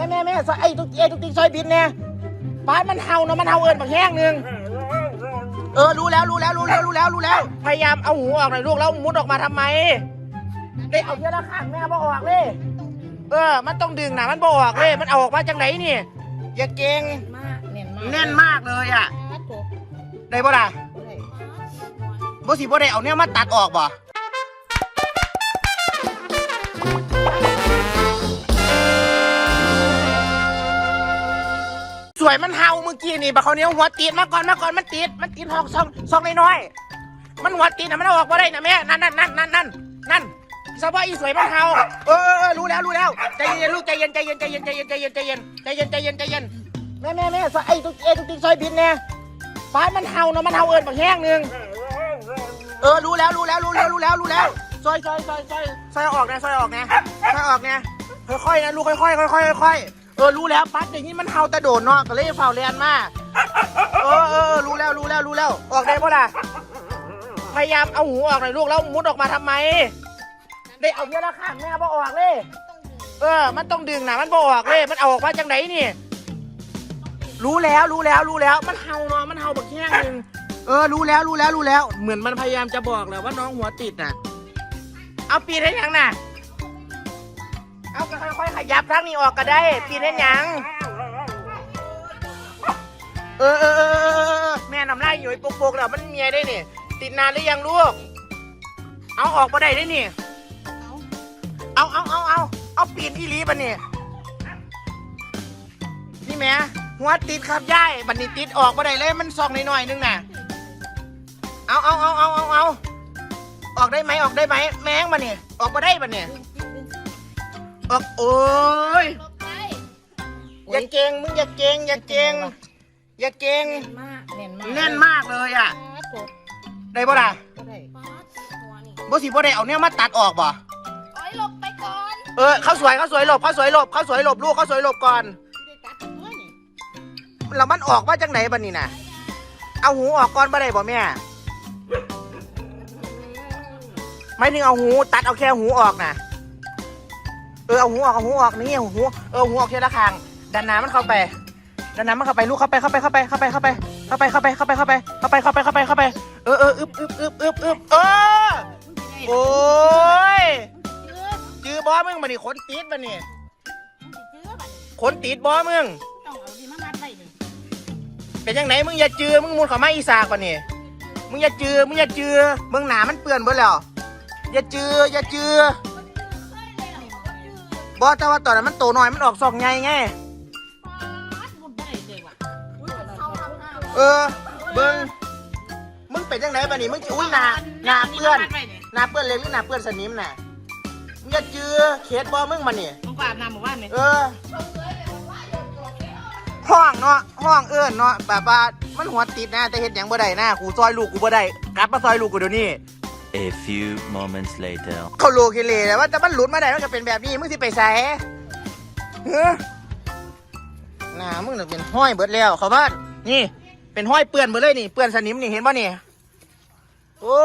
ม่แม่แม่ซอยไอ้ตุ๊กไอ้ตุ๊กติ๊กซอยบินเนี่ยป้าดมันเห่าเนาะมันเห่าเอิญบางแห้งหนึ่งเออรู้แล้วรู้แล้วรู้แล้วรู้แล้วรู้แล้ว พยายามเอาหูออกหน่อยลูกแล้วมุดออกมาทำไมได้เอาเทียละข้างแม่บ่ออกเลยเออ มันต้องดึงนะมันบ่ออกเลยมันเอาออกมาจากไหนนี่อย่าเก่งมากเน่นมากแน่นมากเลยอะปาดโถได้บ่ล่ะบ่ได้บ่สิบ่ได้เอาเนี่ยมาตัดออกบ่ วยมันเห่าเมื่อกี้นี่บักเขาวเหนี้ยวหัวตีดมาก่อนมาก่อนมันติดมันติดหอกซองซองน้อยๆมันหัวตีดนะมันเอาออกมาได้นะแม่นั่นนั่นนั่นนั่นนั่นนั่นสบายอีสวยมันเห่าเออเออเออรู้แล้วรู้แล้วใจเย็นลูกใจเย็นใจเย็นใจเย็นใจเย็นใจเย็นใจเย็นใจเย็นใจเย็นใจเย็นแม่แม่แม่ไอ้ตุ๊กไอตุ๊กติ๊กซอยบินเนี่ยป้ามันเห่าเนาะมันเห่าเอิญบางแห้งหนึ่งเออรู้แล้วรู้แล้วรู้แล้วรู้แล้วรู้แล้วซอยซอยซอยซอยซอยออกนะซอยออกนะซอยออกนะค่อยๆนะลูกค่อยๆค่อยๆค่อยๆ ออรู้แล้วปั๊ดอย่างนี้มันเฮาแตะโดดเนาะก็เลยเฝ่าเรียนมาเออเออเออรู้แล้วรู้แล้วรู้แล้ว ออกได้ปะล่ะพยายามเอาหูออกหน่อยลูกแล้วมุดออกมาทำไม ได้เอาเทียละข้างแม่บ่ออกเลย เออ มันต้องดึงนะมันบ่ออกเลย มันเอาออกมาจากไหนนี่ รู้แล้วรู้แล้วรู้แล้ว มันเห่าเนาะมันเห่าบักแห้งหนึงเออรู้แล้วรู้แล้วรู้แล้ว เหมือนมันพยายามจะบอกแหละว่าน้องหัวติดน่ะ เอาปีนให้ยังน่ะ เอาก็ค่อยๆขยับทางนี้ออกก็ได้ปีนให้ยังเออเออเออเออเออแม่น้ำลายอยู่ไอ้ปกๆแล้วมันเมียได้นี่ติดนานหรือยังลูก เอาออกมาได้ได้นี่ เอาเอาเอาเอาเอาปีนอีหลีปะเนี่ยนี่แม่หัวติดครับย่ายบันนี้ติดออกมาได้เลยมันซองหน่อยๆนึงน่ะเอาเอาเอาเอาเอาเอาออกได้ไหมออกได้ไหมแมงมาเนี่ยออกมาได้ปะเนี่ย ออกโอ้ยลบไปอย่าเก่งมึงอย่าเก่งอย่าเก่งอย่าเก่งเน่นมากเน่นมากแน่นมากเลยอะปาดโถได้ปะล่ะบ่ได้ปาดหัวนี่บ่สิบ่ได้เอาเนี่ยมาตัดออกบ่โอ้ยหลบไปก่อนเออเขาสวยเขาสวยหลบเขาสวยหลบเขาสวยหลบลูกเขาสวยหลบก่อนไม่ได้ตัดหัวนี่แล้วมันออกมาจากไหนบันนี้น่ะ เอาหูออกก่อนบ่ได้บ่แม่ไม่ถึงเอาหูตัดเอาแค่หูออกน่ะเออเอาหูออกเอาหูออกนี่เอาหูเออหูออกแค่ละคางดันน้ำมันเข้าไปดันน้ำมันเข้าไปลูกเข้าไปเข้าไปเข้าไปเข้าไปเข้าไปเข้าไปเข้าไปเข้าไปเข้าไปเข้าไปเข้าไปเข้าไปเข้าไปเออเอออึบอึบอึบอึบอึบเออโอ้ยจื้อบอมึงมานี่ขนติดมานี่มันสิเจือบัดนี้ขนติดบอมึงต้องเอาดิมามัดไว้นี่เป็นยังไงมึงอย่าจื้อมึงมุดเข้ามาอีสากปะนี่มึงอย่าจื้อมึงอย่าจื้อมึงหนามันเปื่อนเบิดแล้วอย่าจืออย่าจื้อ บอแต่ว่าตอนนั้นมันโตหน่อยมันออกซอกไงไงปาดบ่ได้เลยว่ะอุ้ยเข้าทำหน้าเออเบิ้งมึงเป็นยังไงปะนี่มึงอุ้ยหนาหนาเปื่อนหนาเปื่อนเล็กหรือหนาเปื่อนสนิมน่ะมึงอย่าจือเคสบอมึงมานี่มึงกวาดน้ำหมู่บ้านนี่เออห้องเนาะห้องเอิ้นเนาะแบบว่ามันหัวติดนะแต่เห็นยังบ่ได้นะกูซอยลูกกูบ่ได้กลับมาซอยลูกกูเดี๋ยวนี้ A few moments later. เขาโลกิเลแล้วว่าแต่มันหลุดมาได้มันก็เป็นแบบนี้มึงสิไปใส่เฮ้อหน้ามึงน่ะเป็นห้อยเบิดแล้วเขาบ้านนี่ เป็นห้อยเปื้อนเบิดเลยนี่เปื้อนสนิมนี่เห็นป่ะนี่โอ้